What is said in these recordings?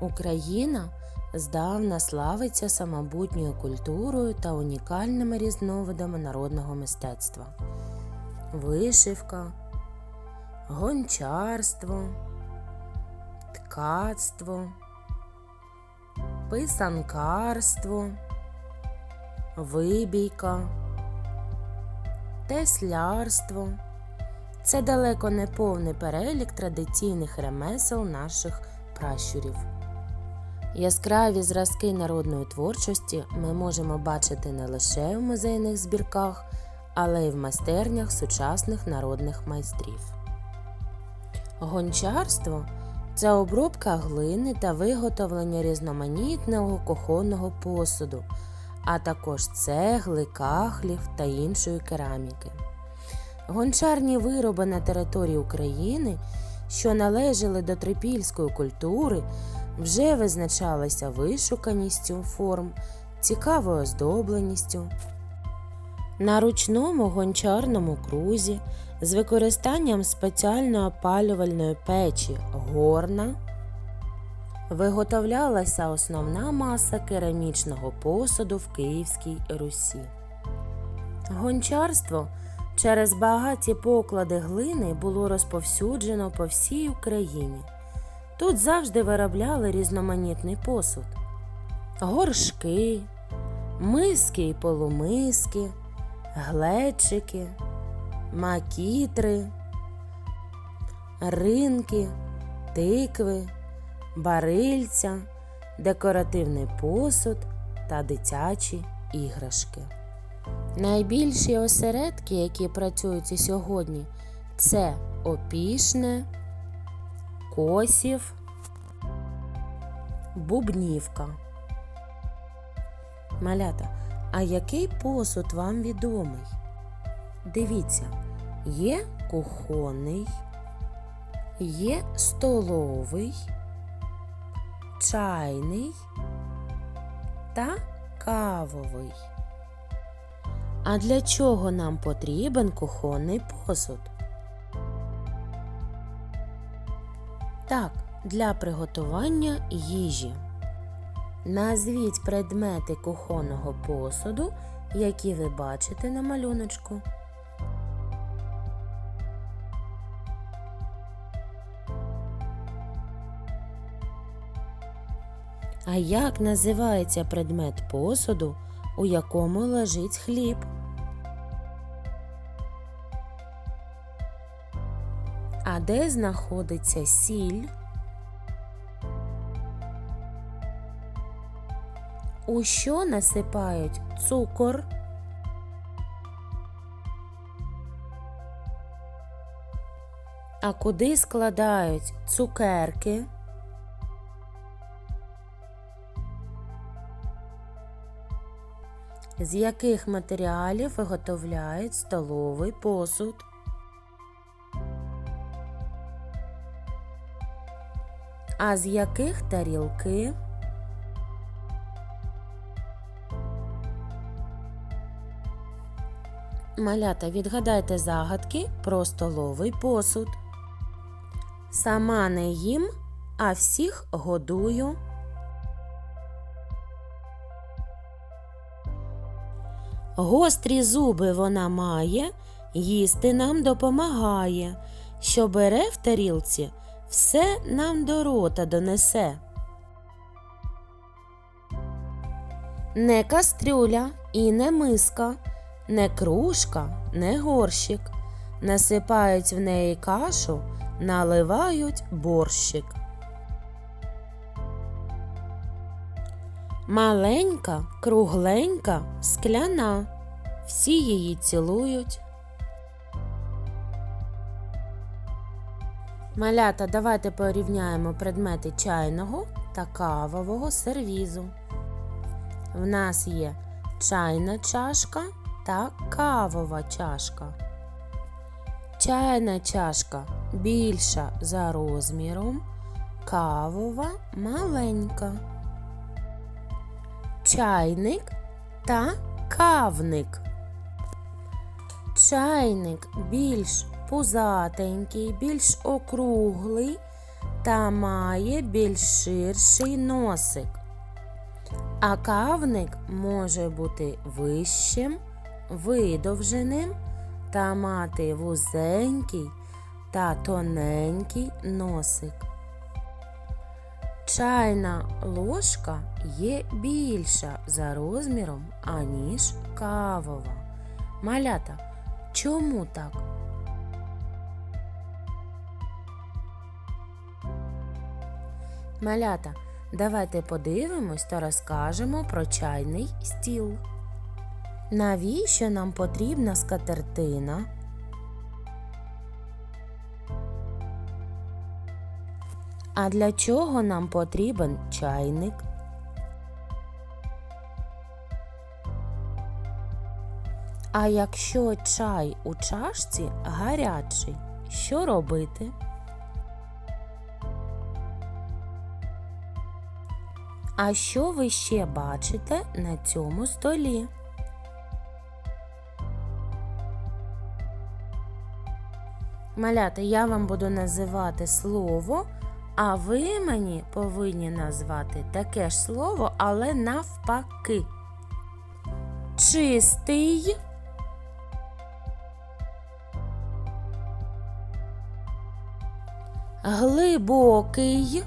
Україна здавна славиться самобутньою культурою та унікальними різновидами народного мистецтва. Вишивка, гончарство, ткацтво, писанкарство, вибійка, теслярство. Це далеко не повний перелік традиційних ремесел наших пращурів. Яскраві зразки народної творчості ми можемо бачити не лише в музейних збірках, але й в майстернях сучасних народних майстрів. Гончарство це обробка глини та виготовлення різноманітного кухонного посуду, а також цегли, кахлів та іншої кераміки. Гончарні вироби на території України, що належали до трипільської культури, вже визначалися вишуканістю форм, цікавою оздобленістю. На ручному гончарному крузі з використанням спеціальної опалювальної печі горна виготовлялася основна маса керамічного посуду в Київській Русі. Гончарство через багаті поклади глини було розповсюджено по всій Україні. Тут завжди виробляли різноманітний посуд: горшки, миски і полумиски, глечики, макітри, ринки, тикви, барильця, декоративний посуд та дитячі іграшки. Найбільші осередки, які працюють і сьогодні, це Опішне, Косів, Бубнівка. Малята, а який посуд вам відомий? Дивіться, є кухонний, є столовий, чайний та кавовий. А для чого нам потрібен кухонний посуд? Так, для приготування їжі. Назвіть предмети кухонного посуду, які ви бачите на малюночку. А як називається предмет посуду, у якому лежить хліб? А де знаходиться сіль? У що насипають цукор? А куди складають цукерки? З яких матеріалів виготовляють столовий посуд? А з яких тарілки? Малята, відгадайте загадки про столовий посуд. Сама не їм, а всіх годую. Гострі зуби вона має, їсти нам допомагає, що бере в тарілці, все нам до рота донесе. Не кастрюля і не миска, не кружка, не горщик. Насипають в неї кашу, наливають борщик. Маленька, кругленька, скляна. Всі її цілують. Малята, давайте порівняємо предмети чайного та кавового сервізу. В нас є чайна чашка та кавова чашка. Чайна чашка більша за розміром, кавова маленька. Чайник та кавник. Чайник більш пузатенький, більш округлий та має більш ширший носик. А кавник може бути вищим, видовженим та мати вузенький та тоненький носик. Чайна ложка є більша за розміром, аніж кавова. Малята, чому так? Малята, давайте подивимось та розкажемо про чайний стіл. Навіщо нам потрібна скатертина? А для чого нам потрібен чайник? А якщо чай у чашці гарячий, що робити? А що ви ще бачите на цьому столі? Малята, я вам буду називати слово, а ви мені повинні назвати таке ж слово, але навпаки. Чистий. Глибокий.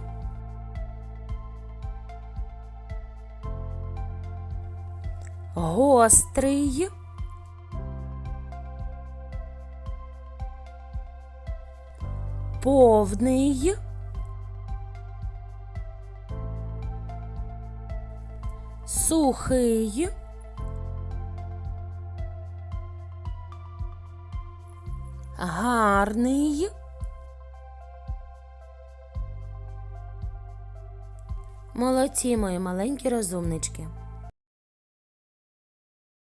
Гострий. Повний. Сухий. Гарний. Молодці, мої маленькі розумнички.